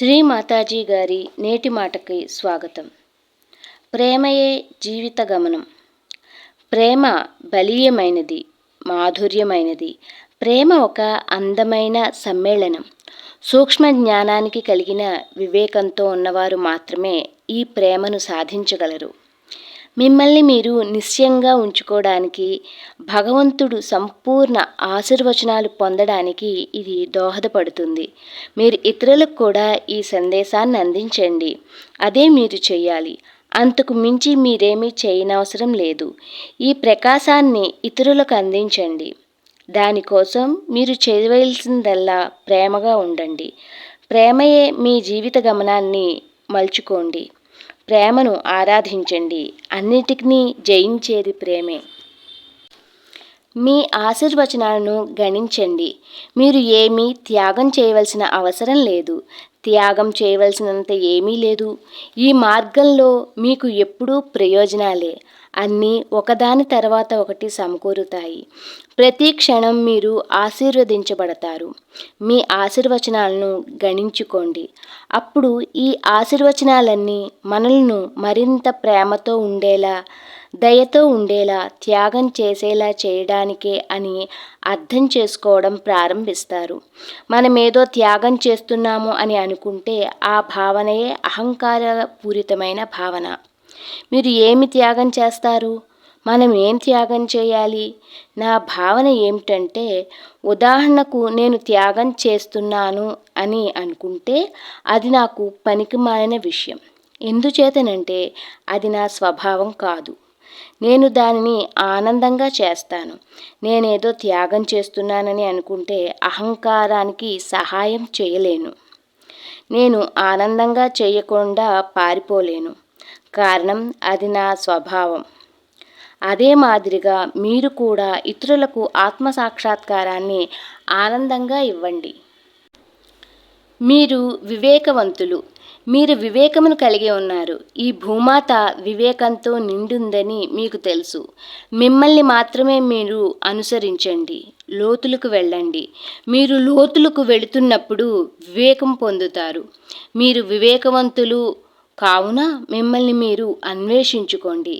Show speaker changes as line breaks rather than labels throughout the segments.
శ్రీ మాతాజీ గారి నేటి మాటకి స్వాగతం. ప్రేమయే జీవిత గమనం. ప్రేమ బలీయమైనది మాధుర్యమైనది. ప్రేమ ఒక అందమైన సమ్మేళనం. సూక్ష్మ జ్ఞానానికి కలిగిన వివేకంతో ఉన్నవారు మాత్రమే ఈ ప్రేమను సాధించగలరు. మిమ్మల్ని మీరు నిశ్చయంగా ఉంచుకోవడానికి భగవంతుడు సంపూర్ణ ఆశీర్వచనాలు పొందడానికి ఇది దోహదపడుతుంది. మీరు ఇతరులకు కూడా ఈ సందేశాన్ని అందించండి. అదే మీరు చేయాలి అంతకు మించి మీరేమీ చేయనవసరం లేదు. ఈ ప్రకాశాన్ని ఇతరులకు అందించండి. దానికోసం మీరు చేయవలసిందల్లా ప్రేమగా ఉండండి. ప్రేమయే మీ జీవిత గమనాన్ని మలుచుకోండి. ప్రేమను ఆరాధించండి. అన్నిటినీ జయించేది ప్రేమే. మీ ఆశీర్వచనాలను గణించండి. మీరు ఏమీ త్యాగం చేయవలసిన అవసరం లేదు. త్యాగం చేయవలసినంత ఏమీ లేదు. ఈ మార్గంలో మీకు ఎప్పుడూ ప్రయోజనాలే. అన్నీ ఒకదాని తర్వాత ఒకటి సమకూరుతాయి. ప్రతి క్షణం మీరు ఆశీర్వదించబడతారు. మీ ఆశీర్వచనాలను గణించుకోండి. అప్పుడు ఈ ఆశీర్వచనాలన్నీ మనల్ని మరింత ప్రేమతో ఉండేలా దయతో ఉండేలా త్యాగం చేసేలా చేయడానికే అని అర్థం చేసుకోవడం ప్రారంభిస్తారు. మనమేదో త్యాగం చేస్తున్నాము అని అనుకుంటే ఆ భావనయే అహంకారపూరితమైన భావన. మీరు ఏమి త్యాగం చేస్తారు? మనం ఏం త్యాగం చేయాలి? నా భావన ఏమిటంటే ఉదాహరణకు నేను త్యాగం చేస్తున్నాను అని అనుకుంటే అది నాకు పనికిమాలిన విషయం. ఎందుచేతనంటే అది నా స్వభావం కాదు. నేను దానిని ఆనందంగా చేస్తాను. నేనేదో త్యాగం చేస్తున్నానని అనుకుంటే అహంకారానికి సహాయం చేయలేను. నేను ఆనందంగా చేయకుండా పారిపోలేను. కారణం అది నా స్వభావం. అదే మాదిరిగా మీరు కూడా ఇతరులకు ఆత్మ సాక్షాత్కారాన్ని ఆనందంగా ఇవ్వండి. మీరు వివేకవంతులు. మీరు వివేకమును కలిగి ఉన్నారు. ఈ భూమాత వివేకంతో నిండుందని మీకు తెలుసు. మిమ్మల్ని మాత్రమే మీరు అనుసరించండి. లోతులకు వెళ్ళండి. మీరు లోతులకు వెళుతున్నప్పుడు వివేకం పొందుతారు. మీరు వివేకవంతులు కావున మిమ్మల్ని మీరు అన్వేషించుకోండి.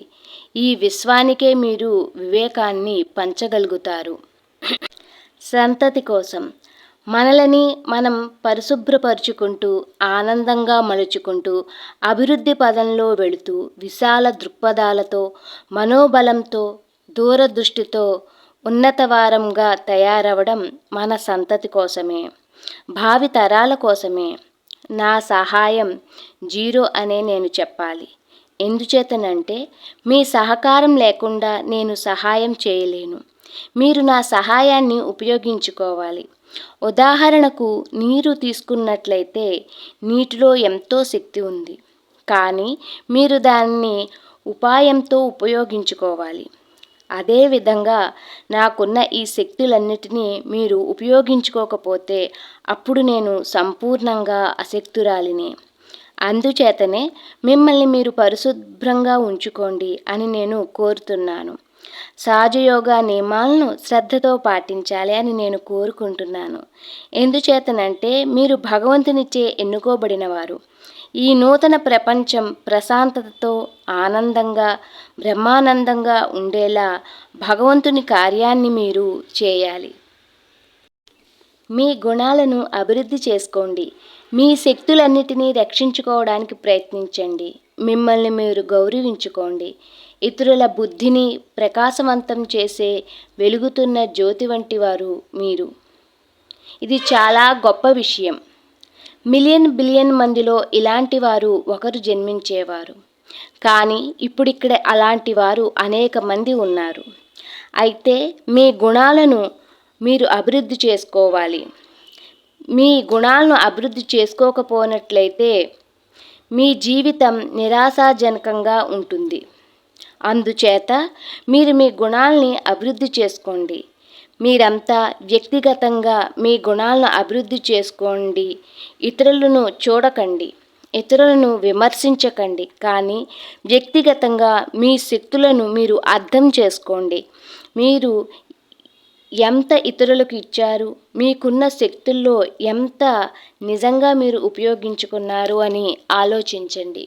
ఈ విశ్వానికే మీరు వివేకాన్ని పంచగలుగుతారు. సంతతి కోసం మనలని మనం పరిశుభ్రపరుచుకుంటూ ఆనందంగా మలుచుకుంటూ అభివృద్ధి పదంలో వెళుతూ విశాల దృక్పథాలతో మనోబలంతో దూరదృష్టితో ఉన్నతవారంగా తయారవడం మన సంతతి కోసమే భావి తరాల కోసమే. నా సహాయం జీరో అనే నేను చెప్పాలి. ఎందుచేతనంటే మీ సహకారం లేకుండా నేను సహాయం చేయలేను. మీరు నా సహాయాన్ని ఉపయోగించుకోవాలి. ఉదాహరణకు నీరు తీసుకున్నట్లయితే నీటిలో ఎంతో శక్తి ఉంది. కానీ మీరు దాన్ని ఉపాయంతో ఉపయోగించుకోవాలి. అదేవిధంగా నాకున్న ఈ శక్తులన్నిటినీ మీరు ఉపయోగించుకోకపోతే అప్పుడు నేను సంపూర్ణంగా అశక్తురాలిని. అందుచేతనే మిమ్మల్ని మీరు పరిశుభ్రంగా ఉంచుకోండి అని నేను కోరుతున్నాను. సహజయోగా నియమాలను శ్రద్ధతో పాటించాలి అని నేను కోరుకుంటున్నాను. ఎందుచేతనంటే మీరు భగవంతునిచ్చే ఎన్నుకోబడినవారు. ఈ నూతన ప్రపంచం ప్రశాంతతతో ఆనందంగా బ్రహ్మానందంగా ఉండేలా భగవంతుని కార్యాన్ని మీరు చేయాలి. మీ గుణాలను అభివృద్ధి చేసుకోండి. మీ శక్తులన్నిటినీ రక్షించుకోవడానికి ప్రయత్నించండి. మిమ్మల్ని మీరు గౌరవించుకోండి. ఇతరుల బుద్ధిని ప్రకాశవంతం చేసే వెలుగుతున్న జ్యోతి వంటి వారు మీరు. ఇది చాలా గొప్ప విషయం. మిలియన్ బిలియన్ మందిలో ఇలాంటి వారు ఒకరు జన్మించేవారు. కానీ ఇప్పుడు ఇక్కడ అలాంటి వారు అనేక మంది ఉన్నారు. అయితే మీ గుణాలను మీరు అభివృద్ధి చేసుకోవాలి. మీ గుణాలను అభివృద్ధి చేసుకోకపోనట్లయితే మీ జీవితం నిరాశాజనకంగా ఉంటుంది. అందుచేత మీరు మీ గుణాలని అభివృద్ధి చేసుకోండి. మీరంతా వ్యక్తిగతంగా మీ గుణాలను అభివృద్ధి చేసుకోండి. ఇతరులను చూడకండి. ఇతరులను విమర్శించకండి కానీ వ్యక్తిగతంగా మీ శక్తులను మీరు అర్థం చేసుకోండి. మీరు ఎంత ఇతరులకు ఇచ్చారు మీకున్న శక్తుల్లో ఎంత నిజంగా మీరు ఉపయోగించుకున్నారు అని ఆలోచించండి.